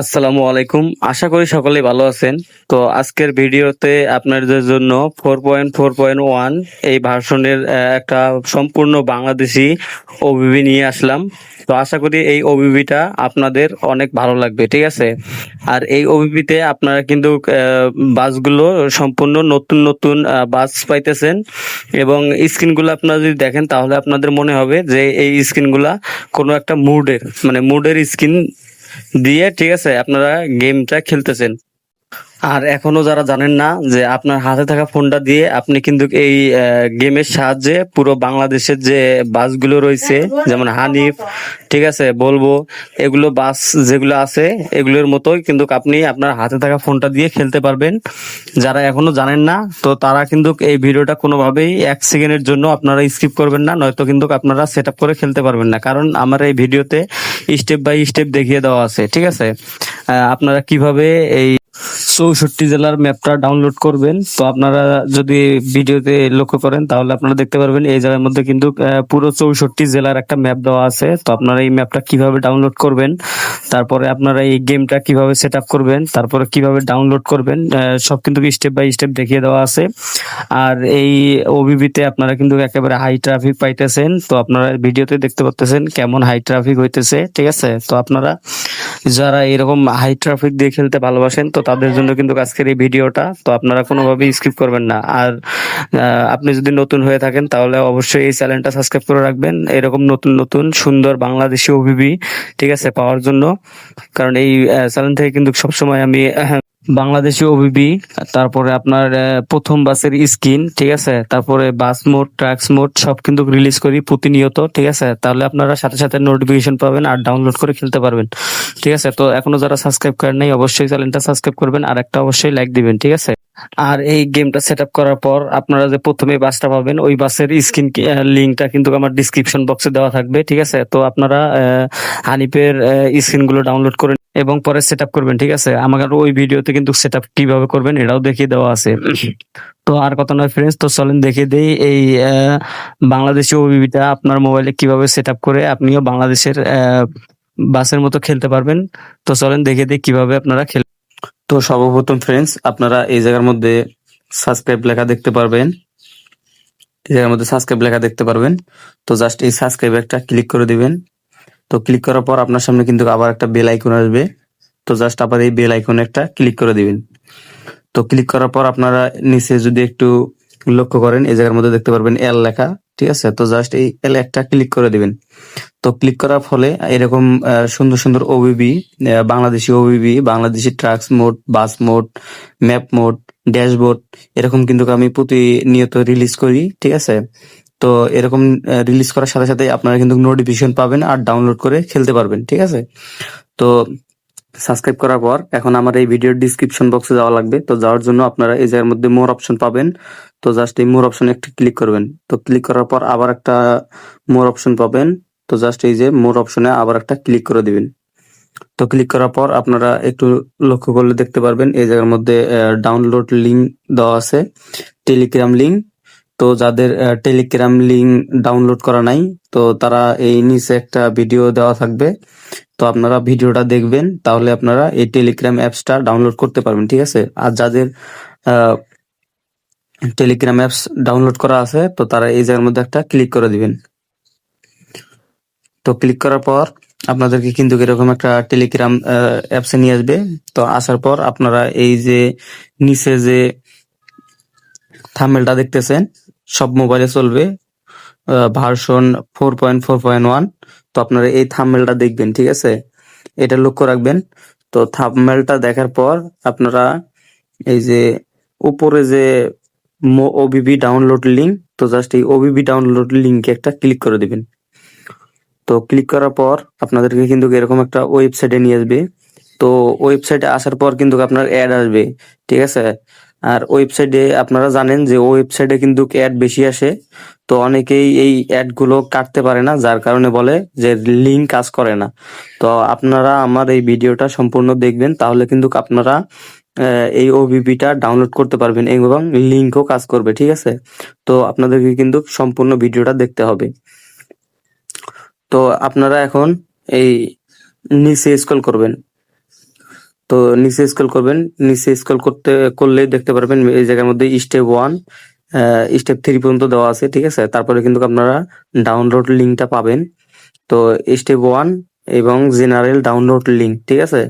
আসসালামু আলাইকুম। আশা করি সকলেই ভালো আছেন। তো আজকের ভিডিওতে আপনাদের জন্য four point four point one এই ভার্সনের একটা সম্পূর্ণ বাংলাদেশি ওবিবি নিয়ে আসলাম। তো আশা করি এই ওবিবিটা আপনাদের অনেক ভালো লাগবে, ঠিক আছে? আর এই ওবিবিতে আপনারা কিন্তু বাসগুলো সম্পূর্ণ নতুন নতুন বাস পাইতেছেন। এবং স্ক্রিনগুলো আপনারা যদি দেখেন, তাহলে আপনাদের মনে হবে যে এই স্ক্রিনগুলা কোনো একটা মুডের মানে মুডের স্ক্রিন দিয়ে ঠিক আছে আপনারা গেমটা খেলতেছেন। আর এখনও যারা জানেন না যে আপনার হাতে থাকা ফোনটা দিয়ে আপনি কিন্তু এই গেমের সাহায্যে পুরো বাংলাদেশের যে বাসগুলো রয়েছে, যেমন হানিফ, ঠিক আছে, বলব, এগুলো বাস যেগুলো আছে, এগুলোর মতোই কিন্তু আপনি আপনার হাতে থাকা ফোনটা দিয়ে খেলতে পারবেন। যারা এখনও জানেন না, তো তারা কিন্তু এই ভিডিওটা কোনোভাবেই এক সেকেন্ডের জন্য আপনারা স্কিপ করবেন না, নয়তো কিন্তু আপনারা সেট করে খেলতে পারবেন না। কারণ আমার এই ভিডিওতে স্টেপ বাই স্টেপ দেখিয়ে দেওয়া আছে, ঠিক আছে? আপনারা কীভাবে এই চৌষট্টি জেলার ম্যাপটা ডাউনলোড করবেন। তো আপনারা যদি ভিডিওতে লক্ষ্য করেন, তাহলে আপনারা দেখতে পারবেন এই জেলার মধ্যে কিন্তু পুরো চৌষট্টি জেলার একটা ম্যাপ দেওয়া আছে। তো আপনারা এই ম্যাপটা কীভাবে ডাউনলোড করবেন, তারপরে আপনারা এই গেমটা কীভাবে সেট আপ করবেন, তারপরে কীভাবে ডাউনলোড করবেন সব কিন্তু স্টেপ বাই স্টেপ দেখিয়ে দেওয়া আছে। আর এই ওবিবিতে আপনারা কিন্তু একেবারে হাই ট্রাফিক পাইতেছেন। তো আপনারা ভিডিওতে দেখতে পাচ্ছেন কেমন হাই ট্রাফিক হইতেছে, ঠিক আছে? তো আপনারা যারা এরকম হাই ট্রাফিক দিয়ে খেলতে ভালোবাসেন, তো তাদের জন্য কিন্তু আজকের এই ভিডিওটা, তো আপনারা কোনোভাবেই স্কিপ করবেন না। আর আপনি যদি নতুন হয়ে থাকেন, তাহলে অবশ্যই এই চ্যানেলটা সাবস্ক্রাইব করে রাখবেন। এরকম নতুন নতুন, সুন্দর বাংলাদেশি অভিবি ঠিক আছে, পাওয়ার জন্য। কারণ এই চ্যানেল থেকে কিন্তু সবসময় আমি বাংলাদেশি ওবিবি তারপরে আপনার প্রথম বাসের স্কিন ঠিক আছে? তারপরে বাস মোড ট্রাক্স মোড সব কিন্তু রিলিজ করি প্রতিনিয়ত ঠিক আছে? তাহলে আপনারা সাথে সাথে নোটিফিকেশন পাবেন আর ডাউনলোড করে খেলতে পারবেন ঠিক আছে? তো এখনও যারা সাবস্ক্রাইব করেন নাই অবশ্যই চ্যানেলটা সাবস্ক্রাইব করবেন আর একটা অবশ্যই লাইক দিবেন ঠিক আছে? আর এই গেমটা সেট করার পর আপনারা যে প্রথমে বাসটা পাবেন ওই বাসের স্ক্রিন লিঙ্কটা কিন্তু আমার ডিসক্রিপশন বক্সে দেওয়া থাকবে ঠিক আছে? তো আপনারা আহ, হানিফের স্ক্রিনগুলো ডাউনলোড করে এবং পরে সেট করবেন, ঠিক আছে? আমাকে ওই ভিডিওতে কিন্তু সেট কীভাবে করবেন এটাও দেখিয়ে দেওয়া আছে। তো আর কথা নয় ফ্রেন্ডস তো চলেন দেখিয়ে দেই এই বাংলাদেশি ওবিবিটা আপনার মোবাইলে কীভাবে সেট করে আপনিও বাংলাদেশের বাসের মতো খেলতে পারবেন। তো চলেন দেখে দিই কীভাবে আপনারা খেল তো সর্বপ্রথম ফ্রেন্ডস আপনারা এই জায়গার মধ্যে সাবস্ক্রাইব লেখা দেখতে পারবেন। এই জায়গার মধ্যে সাবস্ক্রাইব লেখা দেখতে পারবেন। তো জাস্ট এই সাবস্ক্রাইব একটা ক্লিক করে দিবেন। তো ক্লিক করার পর আপনার সামনে কিন্তু আবার একটা বেল আইকন আসবে। তো জাস্ট আবার এই বেল আইকনে একটা ক্লিক করে দিবেন। তো ক্লিক করার পর আপনারা নিচে যদি একটু লক্ষ্য করেন, এই জায়গার মধ্যে দেখতে পারবেন এল লেখা, ঠিক আছে? তো জাস্ট এই এল একটা ক্লিক করে দিবেন। তো ক্লিক করার ফলে এরকম সুন্দর সুন্দর O B B Bangladeshi O B B Bangladeshi tracks mod bus mod map mod dashboard এরকম কিন্তু আমি প্রতিনিয়ত রিলিজ করি, ঠিক আছে? তো এরকম রিলিজ করার সাথে সাথে আপনারা কিন্তু নোটিফিকেশন পাবেন আর ডাউনলোড করে খেলতে পারবেন, ঠিক আছে? তো সাবস্ক্রাইব করার পর এখন আমার এই ভিডিওর ডিসক্রিপশন বক্সে যাওয়া লাগবে। তো যাওয়ার জন্য আপনারা এই জায়গার মধ্যে মোর অপশন পাবেন। তো জাস্ট এই মোর অপশনে একটু ক্লিক করবেন। তো ক্লিক করার পর আবার একটা মোর অপশন পাবেন। তো জাস্ট এই যে মোর অপশনে আবার একটা ক্লিক করে দিবেন। তো ক্লিক করার পর আপনারা একটু লক্ষ্য করলে দেখতে পারবেন, এই জায়গার মধ্যে ডাউনলোড লিঙ্ক দেওয়া আছে। টেলিগ্রাম লিংক তো যাদের টেলিগ্রাম লিংক ডাউনলোড করা নাই, তো তারা এই নিচে একটা ভিডিও দেওয়া থাকবে। তো আপনারা ভিডিওটা দেখবেন, তাহলে আপনারা এই টেলিগ্রাম অ্যাপসটা ডাউনলোড করতে পারবেন, ঠিক আছে? আর যাদের টেলিগ্রাম অ্যাপস ডাউনলোড করা আছে, তো তারা এই জায়গার মধ্যে একটা ক্লিক করে দিবেন। তো ক্লিক করার পর আপনাদেরকে কিন্তু এরকম একটা টেলিগ্রাম অ্যাপসে নিয়ে আসবে। তো আসার পর আপনারা এই যে, নিচে যে থামেলটা দেখতেছেন সব মোবাইলে চলবে। Version four point four point one তো আপনারা এই থাম্বেলটা দেখবেন, ঠিক আছে? এটা লক্ষ্য রাখবেন। তো থাম্বেলটা দেখার পর আপনারা এই যে উপরে যে O B B download link তো জাস্ট এই ওবিবি ডাউনলোড লিঙ্কে একটা ক্লিক করে দিবেন। তো ক্লিক করার পর আপনাদেরকে কিন্তু এরকম একটা ওয়েবসাইটে নিয়ে আসবে। তো ওয়েবসাইটে আসার পর কিন্তু আপনার অ্যাড আসবে, ঠিক আছে? আর ওয়েবসাইটে আপনারা জানেন যে ওয়েবসাইটে কিন্তু অ্যাড বেশি আসে? তো অনেকেই এই অ্যাডগুলো কাটতে পারে না, যার কারণে বলে যে লিঙ্ক কাজ করে না। তো আপনারা আমার এই ভিডিওটা সম্পূর্ণ দেখবেন, তাহলে কিন্তু আপনারা এই ওবিপিটা ডাউনলোড করতে পারবেন এবং লিঙ্কও কাজ করবে, ঠিক আছে? তো আপনাদেরকে কিন্তু সম্পূর্ণ ভিডিওটা দেখতে হবে। তো আপনারা এখন এই নিচে স্ক্রল করবেন। তো নিচে স্ক্রল করবেন। নিচে স্ক্রল করতে, করলেই দেখতে পারবেন এই জায়গার মধ্যে স্টেপ ওয়ান স্টেপ থ্রি পর্যন্ত দেওয়া আছে, ঠিক আছে? তারপরে কিন্তু আপনারা ডাউনলোড লিঙ্কটা পাবেন। তো স্টেপ ওয়ান এবং জেনারেল ডাউনলোড লিঙ্ক ঠিক আছে?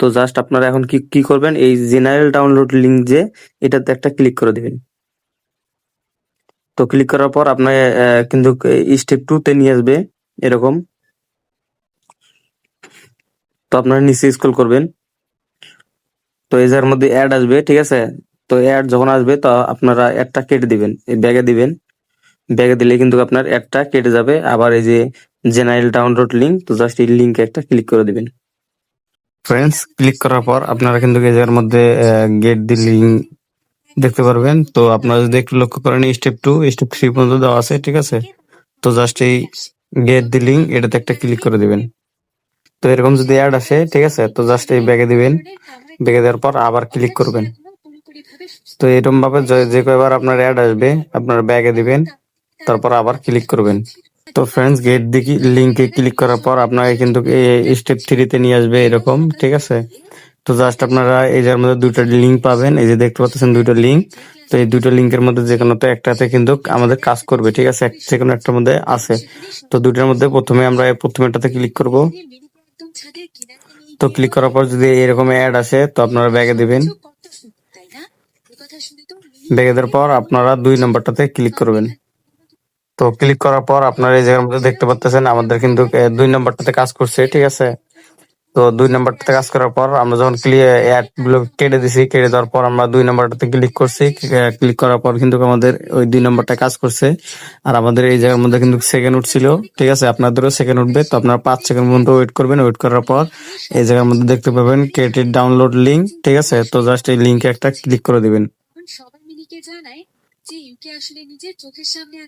তো জাস্ট আপনারা এখন কি কি করবেন? এই জেনারেল ডাউনলোড লিঙ্ক যে, এটাতে একটা ক্লিক করে দিবেন। তো ক্লিক করার পর আপনার কিন্তু স্টেপ টু তে নিয়ে আসবে, এরকম। তো আপনারা নিচে স্ক্রল করবেন। তো এই জায়গার মধ্যে অ্যাড আসবে, ঠিক আছে? তো অ্যাড যখন আসবে, তো আপনারা একটা কেটে দিবেন, এই ব্যাগে দিবেন। ব্যাগে দিলে কিন্তু আপনার একটা কেটে যাবে। আবার এই যে জেনারেল ডাউনলোড লিঙ্ক তো জাস্ট এই লিঙ্কে একটা ক্লিক করে দিবেন। ফ্রেন্ডস ক্লিক করার পর আপনারা কিন্তু এই জায়গার মধ্যে গেট দি লিঙ্ক দেখতে পারবেন। তো আপনারা যদি একটু লক্ষ্য করেন স্টেপ টু স্টেপ থ্রি পর্যন্ত দেওয়া আছে, ঠিক আছে? তো জাস্ট এই গেট দি লিঙ্ক এটাতে একটা ক্লিক করে দিবেন। তো এরকম যদি অ্যাড আসে, ঠিক আছে? তো জাস্ট এই ব্যাগে দিবেন। ব্যাগে দেওয়ার পর আবার ক্লিক করবেন। তো এরকম ভাবে যে- কয়বার আপনার অ্যাড আসবে, আপনার ব্যাগে দিবেন, তারপর আবার ক্লিক করবেন। তো ফ্রেন্ডস গেট দেখি লিঙ্কে ক্লিক করার পর আপনাকে কিন্তু স্টেপ থ্রিতে নিয়ে আসবে এরকম, ঠিক আছে? তো জাস্ট আপনারা এই যার মধ্যে দুইটা লিঙ্ক পাবেন, এই যে দেখতে পাচ্ছেন দুইটা লিঙ্ক তো এই দুইটা লিঙ্কের মধ্যে যে কোনো তো একটাতে কিন্তু আমাদের কাজ করবে, ঠিক আছে? যে কোনো একটার মধ্যে আছে। তো দুইটার মধ্যে প্রথমে আমরা এই প্রথমেরটাতে ক্লিক করব। তো ক্লিক করার পর যদি এরকম অ্যাড আসে, তো আপনারা ব্যাগে দিবেন। ব্যাগে দেওয়ার পর আপনারা দুই নম্বরটাতে ক্লিক করবেন। তো ক্লিক করার পর আপনারা এই জায়গার মধ্যে দেখতে পাচ্ছেন আমাদের কিন্তু দুই নম্বরটাতে কাজ করছে, ঠিক আছে? তো দুই নাম্বারটাতে কাজ করার পর আমরা যখন ক্লিয়ারগুলো কেটে দিছি, কেটে দেওয়ার পর আমরা দুই নাম্বারটাতে ক্লিক করছি। ক্লিক করার পর কিন্তু আমাদের ওই দুই নম্বরটা কাজ করছে। আর আমাদের এই জায়গার মধ্যে কিন্তু সেকেন্ড উঠছিল, ঠিক আছে? আপনাদেরও সেকেন্ড উঠবে। তো আপনারা পাঁচ সেকেন্ড পর্যন্ত ওয়েট করবেন। ওয়েট করার পর এই জায়গার মধ্যে দেখতে পাবেন ক্রেডিট ডাউনলোড লিঙ্ক ঠিক আছে? তো জাস্ট এই লিঙ্কে একটা ক্লিক করে দিবেন। সবাই জানায়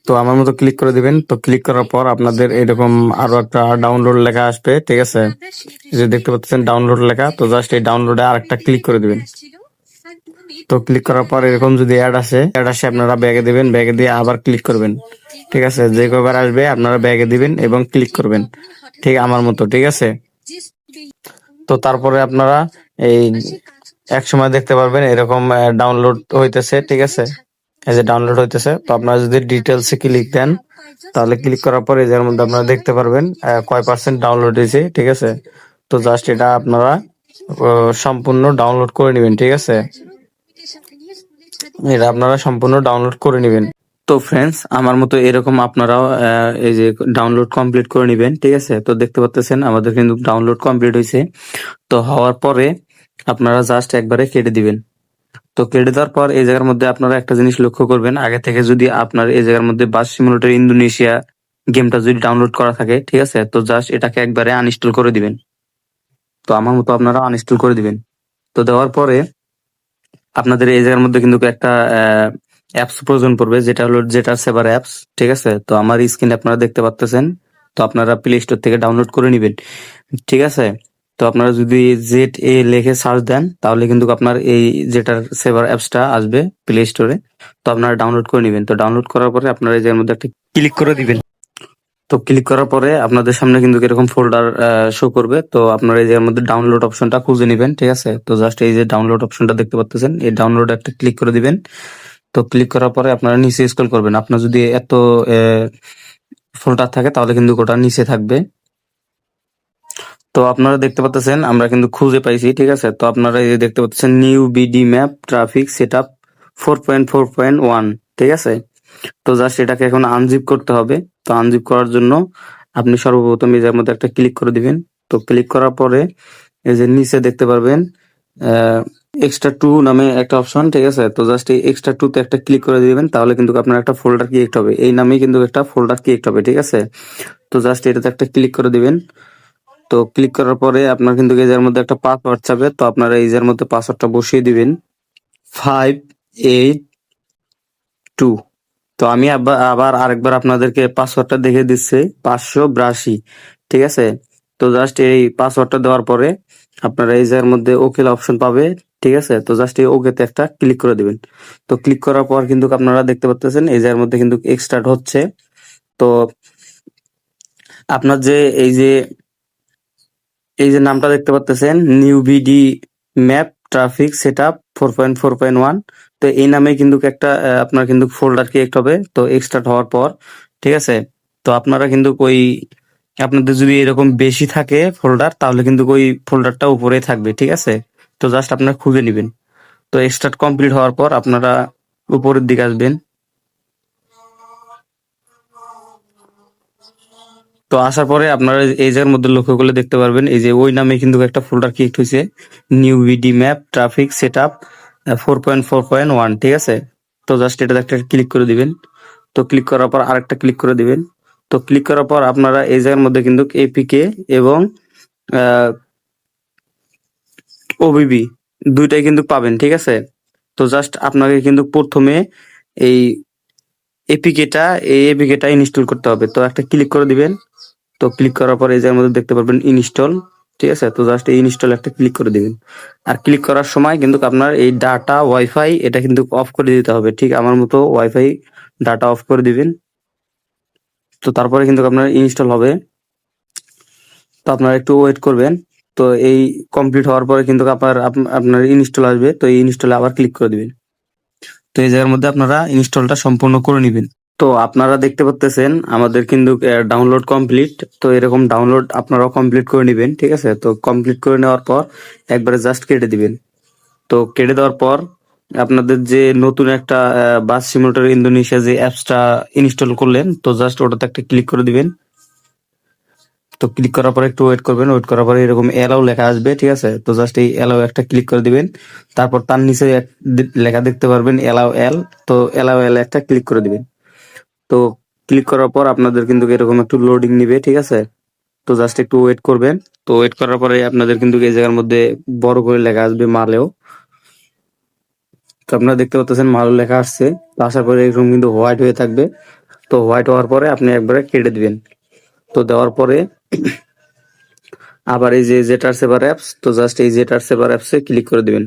তো আমার মতো ক্লিক করে দিবেন। তো ক্লিক করার পর আপনাদের এরকম আরও একটা ডাউনলোড লেখা আসবে ঠিক আছে? যে দেখতে পাচ্ছেন ডাউনলোড লেখা। তো জাস্ট এই ডাউনলোডে আরেকটা ক্লিক করে দিবেন। তো ক্লিক করার পর এরকম যদি অ্যাড আসে অ্যাড আসে আপনারা ব্যাগে দিবেন। ব্যাগে দিয়ে আবার ক্লিক করবেন। ঠিক আছে? যে কবার আসবে আপনারা ব্যাগে দিবেন এবং ক্লিক করবেন। ঠিক আমার মতো ঠিক আছে? তো তারপরে আপনারা এই এক সময় দেখতে পারবেন এরকম ডাউনলোড হইতেছে ঠিক আছে? এই যে ডাউনলোড হইতেছে, তো আপনারা যদি ডিটেলসে ক্লিক দেন, তাহলে ক্লিক করার পরে এর মধ্যে আপনারা দেখতে পারবেন কয় পার্সেন্ট ডাউনলোড হয়েছে, ঠিক আছে? তো জাস্ট এটা আপনারা সম্পূর্ণ ডাউনলোড করে নেবেন, ঠিক আছে? এটা আপনারা সম্পূর্ণ ডাউনলোড করে নেবেন। তো ফ্রেন্ডস আমার মতো এরকম আপনারাও এই যে ডাউনলোড কমপ্লিট করে নেবেন, ঠিক আছে? তো দেখতে পাচ্ছেন আমাদের কিন্তু ডাউনলোড কমপ্লিট হয়েছে। তো হওয়ার পরে আপনারা জাস্ট একবারে কেটে দিবেন। তো কেটে দেওয়ার পর এই জায়গার মধ্যে আপনারা একটা জিনিস লক্ষ্য করবেন। আগে থেকে যদি আপনার এই জায়গার মধ্যে বাস সিমুলেটর ইন্দোনেশিয়া গেমটা যদি ডাউনলোড করা থাকে, ঠিক আছে? তো জাস্ট এটাকে একবারে আনইনস্টল করে দিবেন। তো আমার মতো আপনারা আনইনস্টল করে দিবেন। তো দেওয়ার পরে আপনাদের এই জায়গার মধ্যে কিন্তু একটা অ্যাপস প্রয়োজন পড়বে, যেটা হলো যেটা সেভার অ্যাপস ঠিক আছে? তো আমার স্ক্রিনে আপনারা দেখতে পাচ্তেছেন তো আপনারা প্লে স্টোর থেকে ডাউনলোড করে নেবেন। ঠিক আছে? তো আপনারা যদি জেড এ লিখে সার্চ দেন তাহলে কিন্তু আপনার এই যেটার সেভার অ্যাপসটা আসবে প্লে স্টোরে তো আপনারা ডাউনলোড করে নেবেন। তো ডাউনলোড করার পরে আপনারা এই জায়গার মধ্যে একটা ক্লিক করে দিবেন। তো ক্লিক করার পরে আপনাদের সামনে কিন্তু এরকম ফোল্ডার শো করবে। তো আপনারা এই জায়গার মধ্যে ডাউনলোড অপশনটা খুঁজে নেবেন ঠিক আছে? তো জাস্ট এই যে ডাউনলোড অপশনটা দেখতে পাচ্ছেন এই ডাউনলোড একটা ক্লিক করে দিবেন। তো ক্লিক করার পরে আপনারা নিচে স্ক্রল করবেন। আপনার যদি এত ফোল্ডার থাকে তাহলে কিন্তু ওটা নিচে থাকবে। তো আপনারা দেখতে পাচ্ছেন, আমরা কিন্তু খুঁজে পাইছি, ঠিক আছে? তো আপনারা এই দেখতে পাচ্ছেন new B D map traffic set up four point four point one ঠিক আছে? তো জাস্ট এটাকে এখন আনজিপ করতে হবে। তো আনজিপ করার জন্য আপনি সর্বপ্রথম এই মধ্যে একটা ক্লিক করে দিবেন। তো ক্লিক করার পরে এই যে নিচে দেখতে পারবেন এক্সট্রা টু নামে একটা অপশন ঠিক আছে? তো জাস্ট এই এক্সট্রা টু তে একটা ক্লিক করে দিবেন, তাহলে কিন্তু আপনার একটা ফোল্ডার ক্রিয়েট হবে। এই নামেই কিন্তু একটা ফোল্ডার ক্রিয়েট হবে, ঠিক আছে? তো জাস্ট এটাতে একটা ক্লিক করে দিবেন। তো ক্লিক করার পরে আপনার কিন্তু এই যার মধ্যে একটা পাসওয়ার্ড চাবে, তো আপনারা এই যার মধ্যে পাসওয়ার্ডটা বসিয়ে দিবেন। ফাইভ এইট টু তো আমি আবার আরেকবার আপনাদেরকে পাসওয়ার্ডটা দেখে দিচ্ছি, পাঁচশো বিরাশি। ঠিক আছে? তো জাস্ট এই পাসওয়ার্ডটা দেওয়ার পরে আপনারা এই জায়গার মধ্যে ওকেল অপশন পাবে, ঠিক আছে? তো জাস্ট এই ওকেতে একটা ক্লিক করে দিবেন। তো ক্লিক করার পর কিন্তু আপনারা দেখতে পাচ্ছেন এই জায়গার মধ্যে কিন্তু এক্সট্রাট হচ্ছে তো আপনার যে, এই যে এই যে নামটা দেখতে পাচ্ছেন new B D map traffic set up four point four point one তো এই নামে কিন্তু একটা আপনার কিন্তু ফোল্ডার ক্রিয়েট হবে, তো এক্সট্রা হওয়ার পর, ঠিক আছে? তো আপনারা কিন্তু ওই, আপনাদের যদি এরকম বেশি থাকে ফোল্ডার তাহলে কিন্তু ওই ফোল্ডারটা উপরেই থাকবে, ঠিক আছে? তো জাস্ট আপনারা খুঁজে নেবেন। তো এক্সট্রাক্ট কমপ্লিট হওয়ার পর আপনারা উপরের দিকে আসবেন। তো আসার পরে আপনারা এই জায়গার মধ্যে লক্ষ্য করলে দেখতে পারবেন, এই যে ওই নামে কিন্তু একটা ফোল্ডার ক্রিয়েট হয়েছে new B D map traffic set up four point four point one ঠিক আছে? তো জাস্ট এটা একটা ক্লিক করে দিবেন। তো ক্লিক করার পর আরেকটা ক্লিক করে দিবেন। তো ক্লিক করার পর আপনারা এই জায়গার মধ্যে কিন্তু এপিকে এবং ওবিবি দুইটাই কিন্তু পাবেন, ঠিক আছে? তো জাস্ট আপনাকে কিন্তু প্রথমে এই এপিকেটা এই এপিকেটা ইনস্টল করতে হবে। তো একটা ক্লিক করে দিবেন। তো ক্লিক করার পর এই জায়গার মধ্যে দেখতে পারবেন ইনস্টল ঠিক আছে? তো জাস্ট এই ইনস্টল একটা ক্লিক করে দিবেন। আর ক্লিক করার সময় কিন্তু আপনার এই ডাটা ওয়াইফাই এটা কিন্তু অফ করে দিতে হবে। ঠিক আমার মতো ওয়াইফাই ডাটা অফ করে দিবেন। তো তারপরে কিন্তু আপনার ইনস্টল হবে। তো আপনারা একটু ওয়েট করবেন। তো এই কমপ্লিট হওয়ার পরে কিন্তু আপনার, আপ- আপনার ইনস্টল আসবে। তো এই ইনস্টলে আবার ক্লিক করে দিবেন। তো এই জায়গার মধ্যে আপনারা ইনস্টলটা সম্পূর্ণ করে নেবেন। তো আপনারা দেখতে পাচ্ছেন আমাদের কিন্তু ডাউনলোড কমপ্লিট তো এরকম ডাউনলোড আপনারাও কমপ্লিট করে নেবেন, ঠিক আছে? তো কমপ্লিট করে নেওয়ার পর একবারে জাস্ট কেটে দিবেন। তো কেটে দেওয়ার পর আপনাদের যে নতুন একটা বাস সিমুলেটর ইন্দোনেশিয়া যে অ্যাপসটা ইনস্টল করলেন, তো জাস্ট ওটাতে একটা ক্লিক করে দিবেন। তো ক্লিক করার পর একটু ওয়েট করবেন ওয়েট করার পরে এরকম এলাও লেখা আসবে, ঠিক আছে? তো জাস্ট এই এলাও একটা ক্লিক করে দিবেন, তারপর তার নিচে লেখা দেখতে পারবেন এলাও এল তো এলাও এল একটা ক্লিক করে দিবেন। তো ক্লিক করার পর আপনাদের কিন্তু এরকম একটু লোডিং নিবে, ঠিক আছে? তো জাস্ট একটু ওয়েট করবেন, তো ওয়েট করার পরে আপনাদের কিন্তু এই জায়গার মধ্যে বড় করে লেখা আসবে মালেও। তো আপনারা দেখতে পাচ্ছেন মালও লেখা আসছে আসার পরে এরকম কিন্তু হোয়াইট হয়ে থাকবে। তো হোয়াইট হওয়ার পরে আপনি একবারে কেটে দিবেন। তো দেওয়ার পরে আবার এই যে জেটার সেভার অ্যাপস, তো জাস্ট এই জেটার সেভার অ্যাপসে ক্লিক করে দিবেন।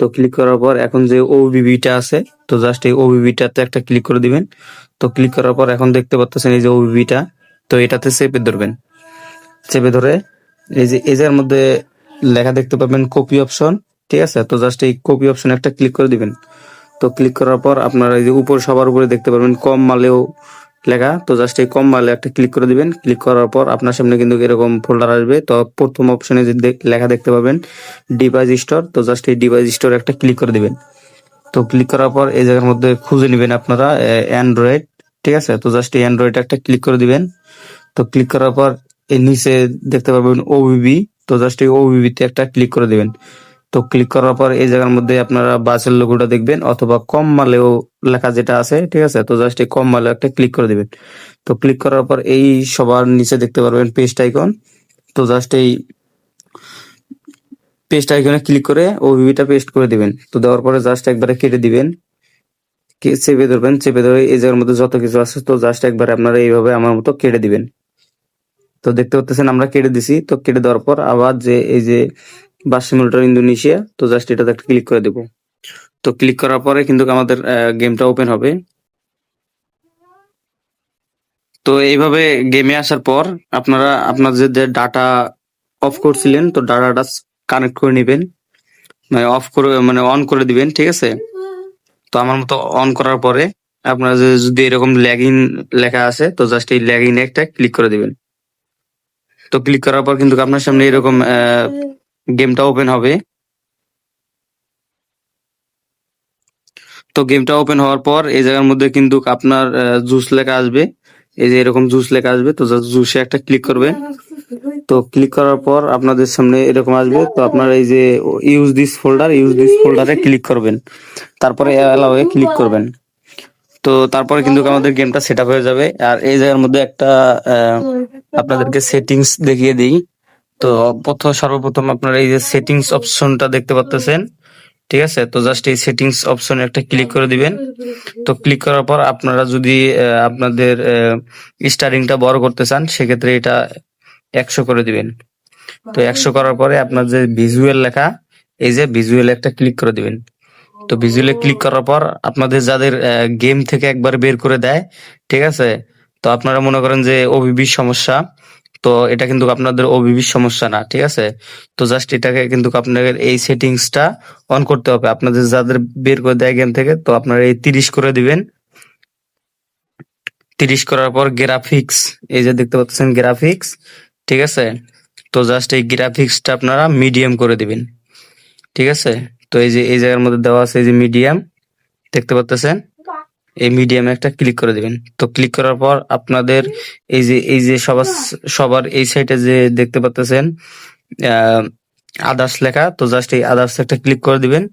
তো ক্লিক করার পর এখন যে ওবিবিটা আছে, তো জাস্ট এই ওবিবিটাতে একটা ক্লিক করে দিবেন। তো ক্লিক করার পর এখন দেখতে পাচ্ছেন এই যে ওবিবিটা তো এটাতে চেপে ধরবেন। চেপে ধরে এই যে এই জায়গার মধ্যে লেখা দেখতে পাবেন কপি অপশন ঠিক আছে? তো জাস্ট এই কপি অপশন একটা ক্লিক করে দিবেন। তো ক্লিক করার পর আপনারা এই যে উপর সবার উপরে দেখতে পারবেন, কম মালেও লেখা। তো জাস্ট এই কম মালে একটা ক্লিক করে দিবেন। ক্লিক করার পর আপনার সামনে কিন্তু এরকম ফোল্ডার আসবে। তো প্রথম অপশনে যে লেখা দেখতে পাবেন ডিভাইস স্টোর তো জাস্ট এই ডিভাইস স্টোর একটা ক্লিক করে দিবেন। তো ক্লিক করার পর এই জায়গার মধ্যে খুঁজে নেবেন আপনারা অ্যান্ড্রয়েড ঠিক আছে? তো জাস্ট এই অ্যান্ড্রয়েড একটা ক্লিক করে দিবেন। তো ক্লিক করার পর এর নিচে দেখতে পাবেন ওবিবি তো জাস্ট এই ওবিবি তে একটা ক্লিক করে দিবেন। তো ক্লিক করার পর এই জায়গার মধ্যে আপনারা বাসের লোগোটা দেখবেন অথবা কম মালেও লেখা যেটা আছে, ঠিক আছে? তো জাস্ট এই কম মালে একটা ক্লিক করে দিবেন। তো ক্লিক করার পর এই সবার নিচে দেখতে পারবেন পেস্ট আইকন তো জাস্ট এই পেস্ট আইকনে ক্লিক করে ওবিবিটা পেস্ট করে দিবেন। তো দেওয়ার পরে জাস্ট একবারে কেটে দিবেন। চেপে ধরবেন, চেপে ধরে এই জায়গার মধ্যে যত কিছু আছে, তো জাস্ট একবারে আপনারা এইভাবে আমার মতো কেটে দিবেন। তো দেখতে পাচ্ছেন আমরা কেটে দিছি। তো কেটে দেওয়ার পর আবার যে এই যে বাস সিমুলেটর ইন্দোনেশিয়া তো জাস্ট এটাতে একটা ক্লিক করে দেব। তো ক্লিক করার পরে কিন্তু আমাদের গেমটা ওপেন হবে। তো এইভাবে গেমে আসার পর আপনারা আপনার যে ডাটা অফ করছিলেন, তো ডাটাটা কানেক্ট করে নেবেন। মানে অফ করে মানে অন করে দিবেন, ঠিক আছে? তো আমার মতো অন করার পরে আপনারা যে, যদি এরকম ল্যাগিং লেখা আছে, তো জাস্ট এই ল্যাগিং একটা ক্লিক করে দিবেন। তো ক্লিক করার পর কিন্তু আপনার সামনে এরকম গেমটা ওপেন হবে। তো গেমটা ওপেন হওয়ার পর এই জায়গার মধ্যে কিন্তু আপনার জুস লেখা আসবে। এই যে এরকম জুস লেখা আসবে, তো জুসে একটা ক্লিক করবে। তো ক্লিক করার পর আপনাদের সামনে এরকম আসবে। তো আপনার এই যে use this folder use this ফোল্ডারে ক্লিক করবেন। তারপরে অ্যালাউ এ ক্লিক করবেন। তো তারপরে কিন্তু আমাদের গেমটা সেট হয়ে যাবে। আর এই জায়গার মধ্যে একটা আপনাদেরকে সেটিংস দেখিয়ে দিই। তো প্রথম সর্বপ্রথম আপনারা এই যে সেটিংস অপশনটা দেখতে পাচ্ছেন ঠিক আছে? তো জাস্ট এই সেটিংস অপশনে একটা ক্লিক করে দিবেন। তো ক্লিক করার পর আপনারা যদি আপনাদের স্টারিংটা বড় করতে চান, সেক্ষেত্রে এটা একশো করে দিবেন। তো একশো করার পরে আপনার যে ভিজুয়াল লেখা, এই যে ভিজুয়াল একটা ক্লিক করে দিবেন। তো ভিজুয়ালে ক্লিক করার পর আপনাদের যাদের গেম থেকে একবার বের করে দেয়, ঠিক আছে? তো আপনারা মনে করেন যে ওবিবির সমস্যা তো এটা কিন্তু আপনাদের ওবিবির সমস্যা না, ঠিক আছে? তো জাস্ট এটাকে কিন্তু আপনাদের এই সেটিংসটা অন করতে হবে। আপনাদের যাদের বের করে দেয় গেম থেকে, তো আপনারা এই তিরিশ করে দিবেন। তিরিশ করার পর গ্রাফিক্স এই যে দেখতে পাচ্ছেন গ্রাফিক্স ঠিক আছে? তো জাস্ট এই গ্রাফিক্সটা আপনারা মিডিয়াম করে দিবেন, ঠিক আছে? তো এই যে, এই জায়গার মধ্যে দেওয়া আছে এই যে মিডিয়াম দেখতে পাচ্ছেন? এই মিডিয়ামে একটা ক্লিক করে দিবেন। তো ক্লিক করার পর আপনাদের এই যে এই যে সবার সবার এই সাইডে যে দেখতে পাচ্ছেন আদার্স লেখা, তো জাস্ট এই আদার্স একটা ক্লিক করে দিবেন।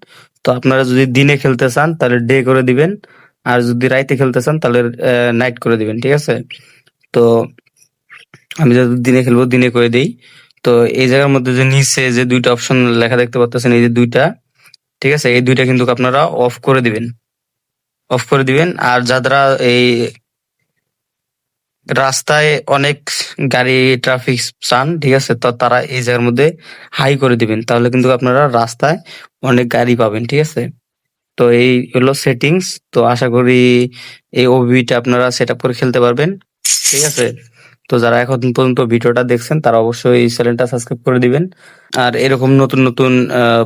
তো আপনারা যদি দিনে খেলতে চান, তাহলে ডে করে দিবেন। আর যদি রাইতে খেলতে চান, তাহলে নাইট করে দিবেন, ঠিক আছে? তো আমি যদি দিনে খেলব, দিনে করে দিই। তো এই জায়গার মধ্যে যে নিচে যে দুইটা অপশন লেখা দেখতে পাচ্ছেন এই যে দুইটা, ঠিক আছে? এই দুইটা কিন্তু আপনারা অফ করে দিবেন। অফ করে দিবেন। আর যারা এই রাস্তায় অনেক গাড়ি ট্রাফিক চান, ঠিক আছে? তো তারা এই জায়গার মধ্যে হাই করে দিবেন। তাহলে কিন্তু আপনারা রাস্তায় অনেক গাড়ি পাবেন, ঠিক আছে? তো এই হলো সেটিংস তো আশা করি এই ওবিটা আপনারা সেট করে খেলতে পারবেন, ঠিক আছে? তো যারা এখন পর্যন্ত ভিডিওটা দেখছেন, তারা অবশ্যই এই চ্যানেলটা সাবস্ক্রাইব করে দিবেন। আর এরকম নতুন নতুন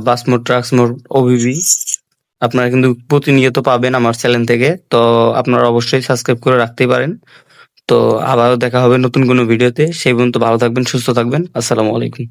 bus mod tracks mod OBB আপনারা কিন্তু প্রতিনিয়ত পাবেন আমার চ্যানেল থেকে। তো আপনারা অবশ্যই সাবস্ক্রাইব করে রাখতেই পারেন। তো আবারও দেখা হবে নতুন কোনো ভিডিওতে সেই পর্যন্ত ভালো থাকবেন, সুস্থ থাকবেন। আসসালামু আলাইকুম।